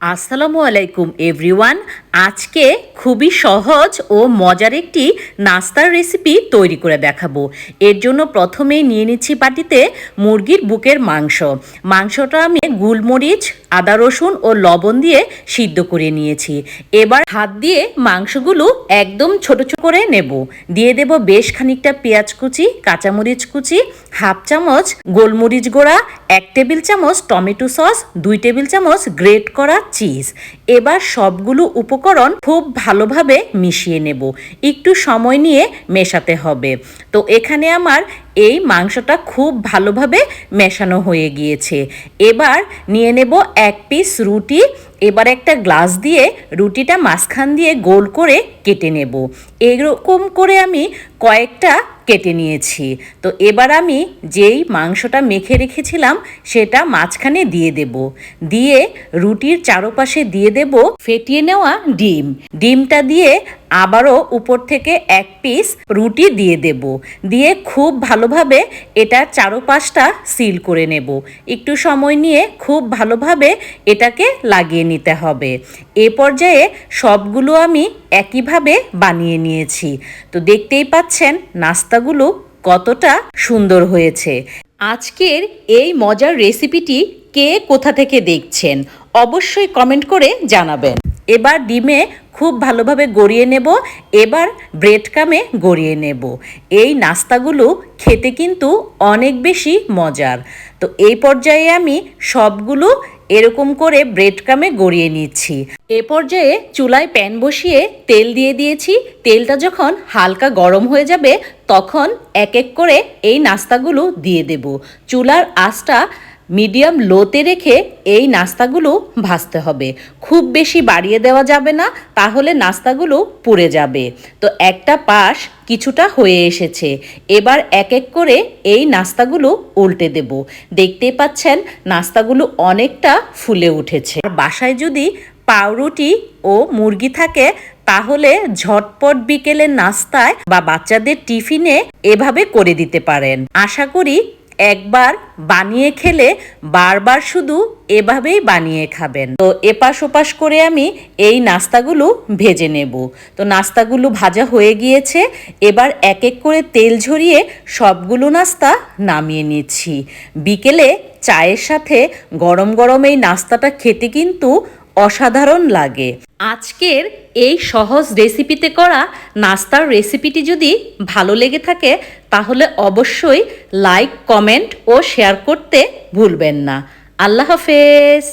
আসসালামু আলাইকুম এভরিওয়ান আজকে খুবই সহজ ও মজার একটি নাস্তার রেসিপি তৈরি করে দেখাবো। এর জন্য প্রথমেই নিয়ে নিচ্ছি বাটিতে মুরগির বুকের মাংস। মাংসটা আমি গুলমরিচ আদা, রসুন ও লবণ দিয়ে সিদ্ধ করে নিয়েছি। এবার হাত দিয়ে মাংসগুলো একদম ছোট ছোট করে নেব। দিয়ে দেব বেশ খানিকটা পেঁয়াজ কুচি, কাঁচামরিচ কুচি, হাফ চামচ গোলমরিচ গোড়া, এক টেবিল চামচ টমেটো সস, দুই টেবিল চামচ গ্রেট করা চিজ। এবার সবগুলো উপকরণ খুব ভালোভাবে মিশিয়ে নেব। একটু সময় নিয়ে মেশাতে হবে। তো এখানে আমার এই মাংসটা খুব ভালোভাবে মেশানো হয়ে গিয়েছে। এবার নিয়ে নেব এক পিস রুটি। এবার একটা গ্লাস দিয়ে রুটিটা মাঝখান দিয়ে গোল করে কেটে নেব। এরকম করে আমি কয়েকটা কেটে নিয়েছি। তো এবার আমি যেই মাংসটা মেখে রেখেছিলাম, সেটা মাঝখানে দিয়ে দেব। দিয়ে রুটির চারপাশে দিয়ে দেব ফেটিয়ে নেওয়া ডিম। ডিমটা দিয়ে আবারও উপর থেকে এক পিস রুটি দিয়ে দেব। দিয়ে খুব ভালোভাবে এটা চারোপাশটা সিল করে নেব। একটু সময় নিয়ে খুব ভালোভাবে এটাকে লাগিয়ে নিতে হবে। এ পর্যায়ে সবগুলো আমি একইভাবে বানিয়ে নিয়েছি। তো দেখতেই পাচ্ছেন নাস্তাগুলো কতটা সুন্দর হয়েছে। আজকের এই মজার রেসিপিটি কে কোথা থেকে দেখছেন, অবশ্যই কমেন্ট করে জানাবেন। এবার ডিমে খুব ভালোভাবে গড়িয়ে নেব, এবার ব্রেড কামে গড়িয়ে নেব। এই নাস্তাগুলো খেতে কিন্তু অনেক বেশি মজার। তো এই পর্যায়ে আমি সবগুলো এরকম করে ব্রেড ক্রামে গড়িয়ে নিচ্ছি। এ পর্যায়ে চুলায় প্যান বসিয়ে তেল দিয়ে দিয়েছি। তেলটা যখন হালকা গরম হয়ে যাবে, তখন এক এক করে এই নাস্তাগুলো দিয়ে দেব। চুলার আঁচটা মিডিয়াম লোতে রেখে এই নাস্তাগুলো ভাজতে হবে। খুব বেশি বাড়িয়ে দেওয়া যাবে না, তাহলে নাস্তাগুলো পুড়ে যাবে। তো একটা পাশ কিছুটা হয়ে এসেছে। এবার এক এক করে এই নাস্তাগুলো উল্টে দেব। দেখতেই পাচ্ছেন, নাস্তাগুলো অনেকটা ফুলে উঠেছে। আর বাসায় যদি পাউরুটি ও মুরগি থাকে, তাহলে ঝটপট বিকেলের নাস্তায় বা বাচ্চাদের টিফিনে এভাবে করে দিতে পারেন। আশা করি একবার বানিয়ে খেলে বারবার শুধু এভাবেই বানিয়ে খাবেন। তো এপাশ ওপাশ করে আমি এই নাস্তাগুলো ভেজে নেব। তো নাস্তাগুলো ভাজা হয়ে গিয়েছে, এবার এক এক করে তেল ঝরিয়ে সবগুলো নাস্তা নামিয়ে নিচ্ছি। বিকেলে চায়ের সাথে গরম গরম এই নাস্তাটা খেতে কিন্তু অসাধারণ লাগে। আজকের এই সহজ রেসিপিতে করা নাস্তার রেসিপিটি যদি ভালো লেগে থাকে, তাহলে অবশ্যই লাইক, কমেন্ট ও শেয়ার করতে ভুলবেন না। আল্লাহ হাফেজ!